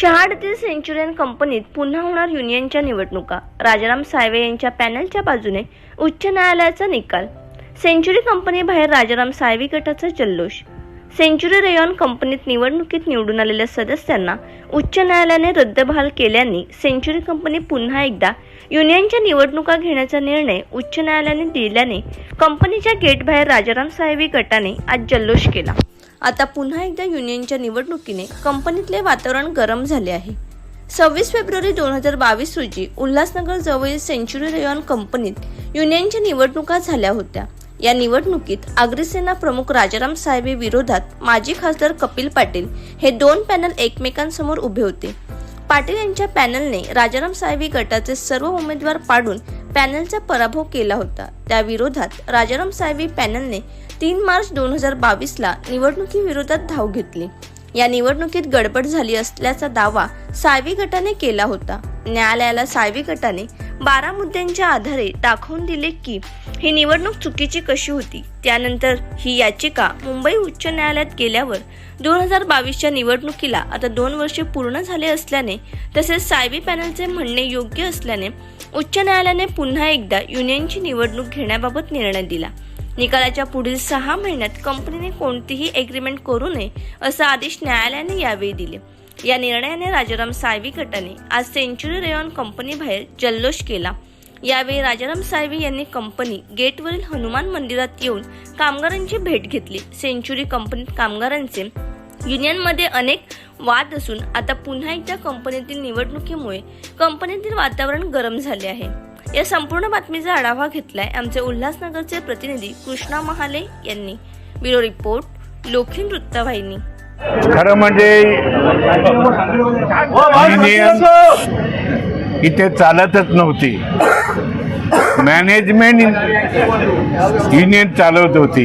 शहाडतील Centurion कंपनीत पुन्हा होणार युनियनच्या निवडणुका. राजाराम साळवे यांच्या पॅनलच्या बाजूने उच्च न्यायालयाचा निकाल. सेंचुरी कंपनी बाहेर राजाराम साळवी गटाचा जल्लोष. सेंचुरी रेयॉन कंपनीत निवडणुकीत निवडून आलेल्या सदस्यांना उच्च न्यायालयाने रद्दबहाल केल्याने सेंचुरी कंपनी पुन्हा एकदा युनियनच्या निवडणुका घेण्याचा निर्णय उच्च न्यायालयाने दिल्याने कंपनीच्या गेटबाहेर राजाराम साहेबी गटाने आज जल्लोष केला. आता पुन्हा एकदा युनियनच्या निवडणुकीने कंपनीतले वातावरण गरम झाले आहे. सव्वीस फेब्रुवारी दोन हजार बावीस रोजी उल्हासनगर जवळील सेंचुरी रेयॉन कंपनीत युनियनच्या निवडणुका झाल्या होत्या. या निवडणुकीत अग्रसेना प्रमुख राजाराम साहेबे विरोधात माजी खासदार कपिल पाटील हे दोन पॅनल एकमेकांसमोर उभे होते. पाटील यांच्या पॅनलने राजाराम साहेबी गटाचे सर्व उमेदवार पाडून पॅनलचा पराभव केला होता. त्या विरोधात राजाराम साहेबी पॅनलने तीन मार्च दोन हजार बावीसला निवडणुकीविरोधात धाव घेतली. या निवडणुकीत गडबड झाली असल्याचा दावा साळवी गटाने केला होता. न्यायालयाला साळवी गटाने बारा मुद्द्यांच्या आधारे दाखवून दिले की ही निवडणूक चुकीची कशी होती? त्यानंतर ही याचिका मुंबई उच्च न्यायालयात गेल्यावर दोन हजार बावीसच्या निवडणुकीला आता दोन वर्षे पूर्ण झाले असल्याने तसेच सायबी पॅनलचे म्हणणे योग्य असल्याने उच्च न्यायालयाने पुन्हा एकदा युनियनची निवडणूक घेण्याबाबत निर्णय दिला. निकालाच्या पुढील सहा महिन्यात कंपनीने कोणतीही एग्रीमेंट करू नये असा आदेश न्यायालयाने यावेळी दिले. या निर्णयाने राजाराम साळवी गटाने आज सेंचुरी रेयॉन कंपनी बाहेर जल्लोष केला. यावेळी राजाराम साळवी यांनी कंपनी गेटवरील हनुमान मंदिरात येऊन कामगारांची भेट घेतली. सेंचुरी कंपनीत कामगारांचे युनियनमध्ये अनेक वाद असून आता पुन्हा एकदा कंपनीतील निवडणुकीमुळे कंपनीतील वातावरण गरम झाले आहे. या संपूर्ण बातमीचा आढावा घेतलाय आमचे उल्हासनगरचे प्रतिनिधी कृष्णा महाले यांनी. ब्युरो रिपोर्ट लोखीन वृत्तवाहिनी. खरं म्हणजे युनियन इथे चालतच नव्हती. मॅनेजमेंट युनियन चालवत होती.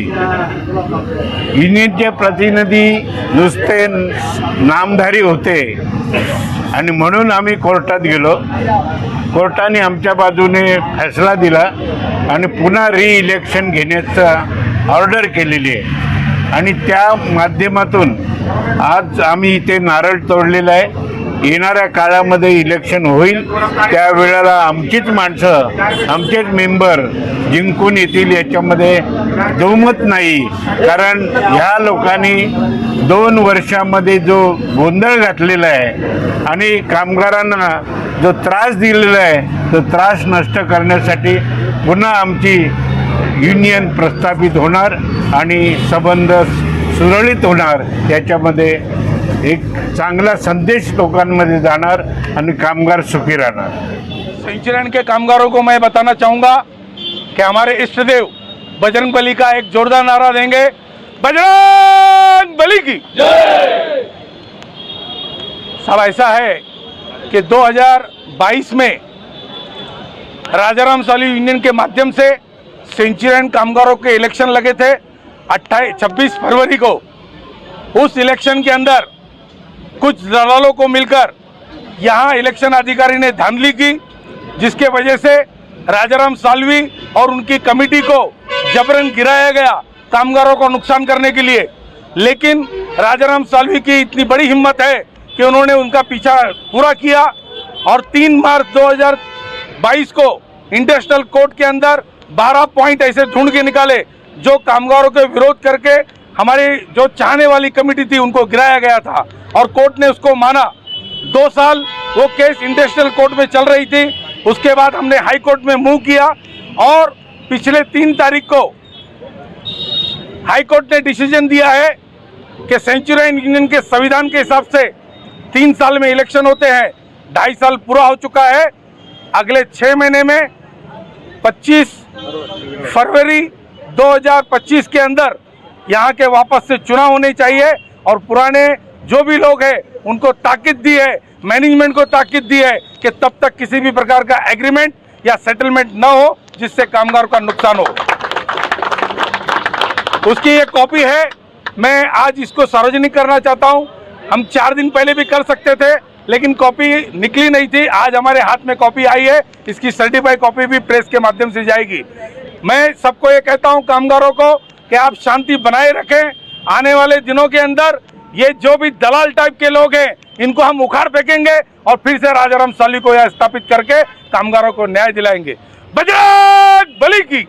युनियनचे प्रतिनिधी नुसते नामधारी होते. आणि म्हणून आम्ही कोर्टात गेलो. कोर्टाने आमच्या बाजूने फैसला दिला आणि पुन्हा री इलेक्शन घेण्याचा ऑर्डर केलेली आहे. आणि त्या माध्यमातून आज आम्ही इथे नारळ तोडलेला आहे. येणाऱ्या काळामध्ये इलेक्शन होईल. त्यावेळेला आमचीच माणसं आमचेच मेंबर जिंकून येतील याच्यामध्ये दुमत नाही. कारण ह्या लोकांनी दोन वर्षामध्ये जो गोंधळ घातलेला आहे आणि कामगारांना जो त्रास दिलेला आहे तो त्रास नष्ट करण्यासाठी पुन्हा आमची युनियन प्रस्थापित होणार आणि संबंध सुरळीत होणार याच्यामध्ये एक चांगला संदेश लोकांमध्ये जाणार आणि कामगार सुखी राहणार. सेंचुरियन के कामगारों को मैं बताना चाहूंगा कि हमारे इष्ट देव बजरंग बली का एक जोरदार नारा देंगे। बजरंग बली की। सब ऐसा है कि 2022 में राजाराम साली यूनियन के माध्यम से सेंचुरियन कामगारों के इलेक्शन लगे थे अट्ठाईस, छब्बीस फरवरी को। उस इलेक्शन के अंदर कुछ दलालों को मिलकर यहाँ इलेक्शन अधिकारी ने धांधली की, जिसके वजह से राजाराम सालवी और उनकी कमेटी को जबरन गिराया गया कामगारों को नुकसान करने के लिए। लेकिन राजाराम सालवी की इतनी बड़ी हिम्मत है कि उन्होंने उनका पीछा पूरा किया और 3 मार्च 2022 को इंटरनेशनल कोर्ट के अंदर 12 पॉइंट ऐसे ढूंढ के निकाले, जो कामगारों के विरोध करके हमारी जो चाहने वाली कमेटी थी उनको गिराया गया था और कोर्ट ने उसको माना। दो साल वो केस इंटरनेशनल कोर्ट में चल रही थी, उसके बाद हमने हाई कोर्ट में मूव किया और पिछले तीन तारीख को हाई कोर्ट ने डिसीज़न दिया है कि सेंचुरियन यूनियन के संविधान के हिसाब से तीन साल में इलेक्शन होते हैं, ढाई साल पूरा हो चुका है। अगले छः महीने में 25 फरवरी 2025 के अंदर यहाँ के वापस से चुनाव होने चाहिए और पुराने जो भी लोग हैं, उनको ताकीद दी है मैनेजमेंट को ताकीद दी है कि तब तक किसी भी प्रकार का एग्रीमेंट या सेटलमेंट न हो, जिससे कामगार का नुकसान हो। उसकी ये कॉपी है। मैं आज इसको सार्वजनिक करना चाहता हूँ। हम चार दिन पहले भी कर सकते थे लेकिन कॉपी निकली नहीं थी। आज हमारे हाथ में कॉपी आई है। इसकी सर्टिफाइड कॉपी भी प्रेस के माध्यम से जाएगी। मैं सबको ये कहता हूँ, कामगारों को, कि आप शांति बनाए रखें। आने वाले दिनों के अंदर ये जो भी दलाल टाइप के लोग हैं, इनको हम उखाड़ फेंकेंगे और फिर से राजाराम साली को यह स्थापित करके कामगारों को न्याय दिलाएँगे। बजरंग बली की